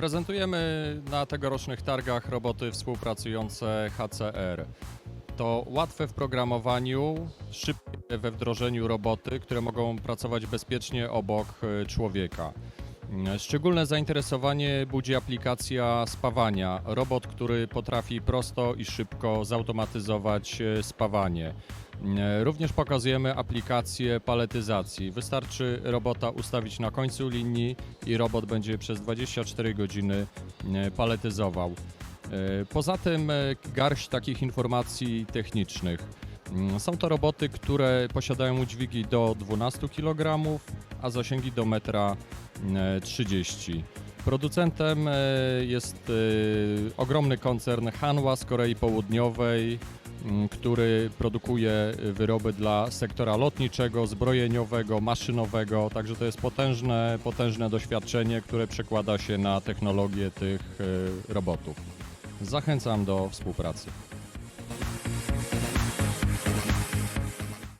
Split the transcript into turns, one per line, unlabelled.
Prezentujemy na tegorocznych targach roboty współpracujące HCR. To łatwe w programowaniu, szybkie we wdrożeniu roboty, które mogą pracować bezpiecznie obok e, człowieka. Mm, Szczególne zainteresowanie budzi aplikacja spawania. Robot, który potrafi prosto i szybko zautomatyzować e, spawanie. Mm, Również pokazujemy aplikację paletyzacji. Wystarczy robota ustawić na końcu linii i robot będzie przez 24 godziny e, paletyzował. E, Poza tym e, garść takich informacji technicznych. Mm, Są to roboty, które posiadają udźwigi do 12 kg, a zasięgi do 1,30 m. Producentem e, jest e, ogromny koncern Hanwha z Korei Południowej, który produkuje wyroby dla sektora lotniczego, zbrojeniowego, maszynowego, także to jest potężne, potężne doświadczenie, które przekłada się na technologię tych e, robotów. Zachęcam do współpracy.